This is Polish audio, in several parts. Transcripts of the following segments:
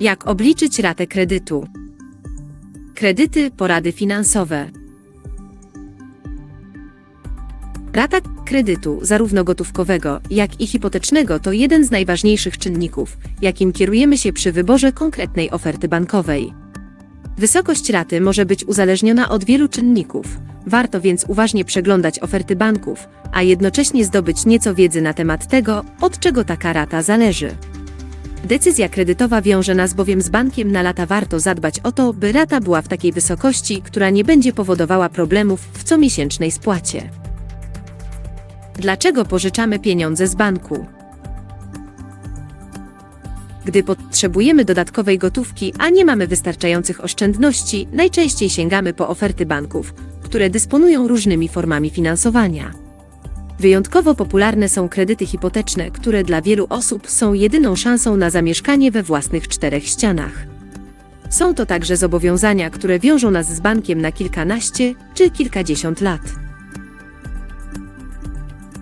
Jak obliczyć ratę kredytu? Kredyty, porady finansowe. Rata kredytu, zarówno gotówkowego, jak i hipotecznego, to jeden z najważniejszych czynników, jakim kierujemy się przy wyborze konkretnej oferty bankowej. Wysokość raty może być uzależniona od wielu czynników, warto więc uważnie przeglądać oferty banków, a jednocześnie zdobyć nieco wiedzy na temat tego, od czego taka rata zależy. Decyzja kredytowa wiąże nas bowiem z bankiem na lata warto zadbać o to, by rata była w takiej wysokości, która nie będzie powodowała problemów w comiesięcznej spłacie. Dlaczego pożyczamy pieniądze z banku? Gdy potrzebujemy dodatkowej gotówki, a nie mamy wystarczających oszczędności, najczęściej sięgamy po oferty banków, które dysponują różnymi formami finansowania. Wyjątkowo popularne są kredyty hipoteczne, które dla wielu osób są jedyną szansą na zamieszkanie we własnych czterech ścianach. Są to także zobowiązania, które wiążą nas z bankiem na kilkanaście czy kilkadziesiąt lat.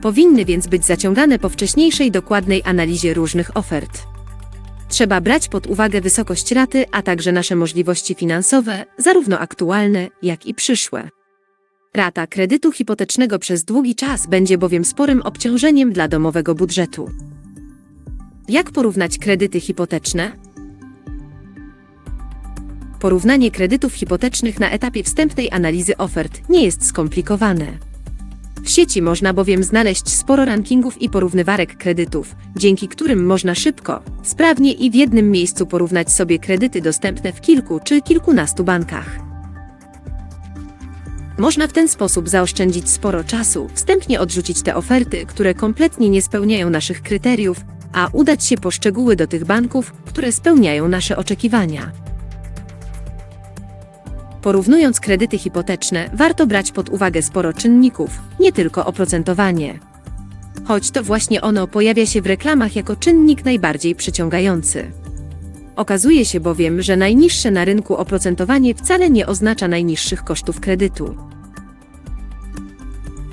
Powinny więc być zaciągane po wcześniejszej dokładnej analizie różnych ofert. Trzeba brać pod uwagę wysokość raty, a także nasze możliwości finansowe, zarówno aktualne, jak i przyszłe. Rata kredytu hipotecznego przez długi czas będzie bowiem sporym obciążeniem dla domowego budżetu. Jak porównać kredyty hipoteczne? Porównanie kredytów hipotecznych na etapie wstępnej analizy ofert nie jest skomplikowane. W sieci można bowiem znaleźć sporo rankingów i porównywarek kredytów, dzięki którym można szybko, sprawnie i w jednym miejscu porównać sobie kredyty dostępne w kilku czy kilkunastu bankach. Można w ten sposób zaoszczędzić sporo czasu, wstępnie odrzucić te oferty, które kompletnie nie spełniają naszych kryteriów, a udać się po szczegóły do tych banków, które spełniają nasze oczekiwania. Porównując kredyty hipoteczne, warto brać pod uwagę sporo czynników, nie tylko oprocentowanie. Choć to właśnie ono pojawia się w reklamach jako czynnik najbardziej przyciągający. Okazuje się bowiem, że najniższe na rynku oprocentowanie wcale nie oznacza najniższych kosztów kredytu.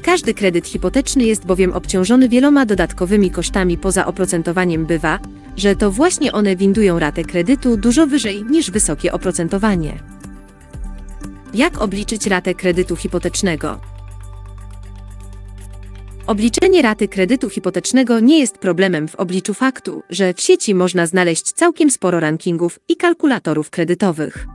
Każdy kredyt hipoteczny jest bowiem obciążony wieloma dodatkowymi kosztami poza oprocentowaniem bywa, że to właśnie one windują ratę kredytu dużo wyżej niż wysokie oprocentowanie. Jak obliczyć ratę kredytu hipotecznego? Obliczenie raty kredytu hipotecznego nie jest problemem w obliczu faktu, że w sieci można znaleźć całkiem sporo rankingów i kalkulatorów kredytowych.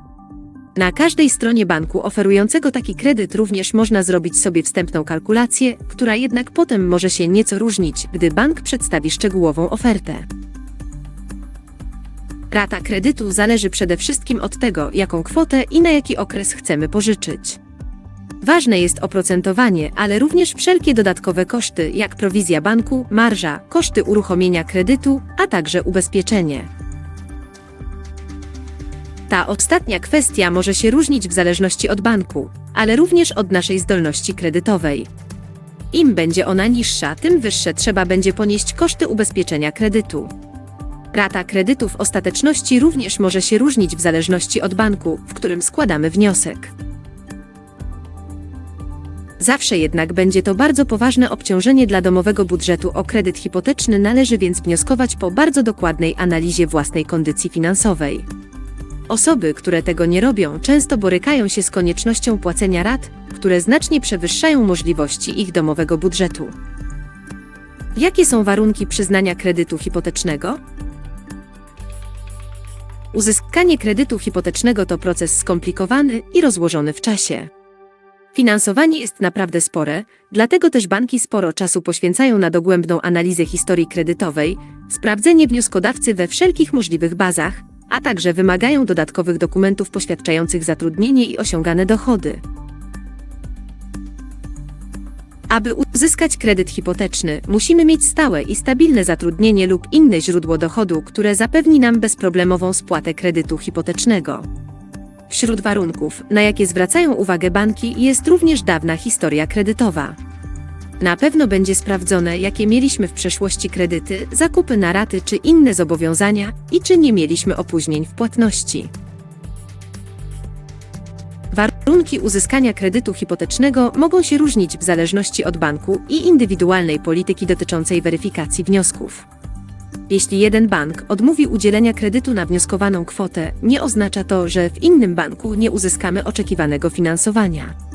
Na każdej stronie banku oferującego taki kredyt również można zrobić sobie wstępną kalkulację, która jednak potem może się nieco różnić, gdy bank przedstawi szczegółową ofertę. Rata kredytu zależy przede wszystkim od tego, jaką kwotę i na jaki okres chcemy pożyczyć. Ważne jest oprocentowanie, ale również wszelkie dodatkowe koszty, jak prowizja banku, marża, koszty uruchomienia kredytu, a także ubezpieczenie. Ta ostatnia kwestia może się różnić w zależności od banku, ale również od naszej zdolności kredytowej. Im będzie ona niższa, tym wyższe trzeba będzie ponieść koszty ubezpieczenia kredytu. Rata kredytu w ostateczności również może się różnić w zależności od banku, w którym składamy wniosek. Zawsze jednak będzie to bardzo poważne obciążenie dla domowego budżetu o kredyt hipoteczny, należy więc wnioskować po bardzo dokładnej analizie własnej kondycji finansowej. Osoby, które tego nie robią, często borykają się z koniecznością płacenia rat, które znacznie przewyższają możliwości ich domowego budżetu. Jakie są warunki przyznania kredytu hipotecznego? Uzyskanie kredytu hipotecznego to proces skomplikowany i rozłożony w czasie. Finansowanie jest naprawdę spore, dlatego też banki sporo czasu poświęcają na dogłębną analizę historii kredytowej, sprawdzenie wnioskodawcy we wszelkich możliwych bazach, a także wymagają dodatkowych dokumentów poświadczających zatrudnienie i osiągane dochody. Aby uzyskać kredyt hipoteczny, musimy mieć stałe i stabilne zatrudnienie lub inne źródło dochodu, które zapewni nam bezproblemową spłatę kredytu hipotecznego. Wśród warunków, na jakie zwracają uwagę banki, jest również dawna historia kredytowa. Na pewno będzie sprawdzone, jakie mieliśmy w przeszłości kredyty, zakupy na raty czy inne zobowiązania i czy nie mieliśmy opóźnień w płatności. Warunki uzyskania kredytu hipotecznego mogą się różnić w zależności od banku i indywidualnej polityki dotyczącej weryfikacji wniosków. Jeśli jeden bank odmówi udzielenia kredytu na wnioskowaną kwotę, nie oznacza to, że w innym banku nie uzyskamy oczekiwanego finansowania.